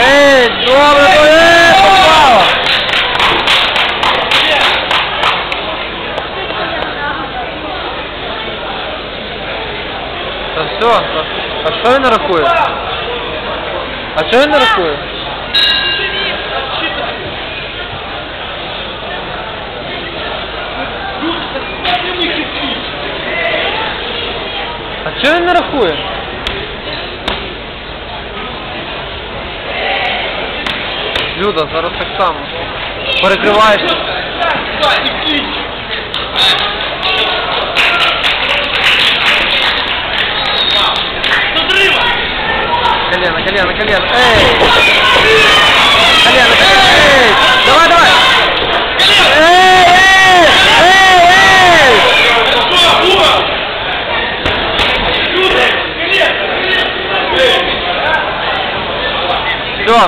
Эй, добрый, эй, попало! Да все, а что я нарахую? А что я нарахую? А что я нарахую? Люда, зараз так само. Перекриваєш. Колено, колено, колено. Эй! Колено, колено. Эй! Давай, давай! Эй, эй! Эй, эй! Все.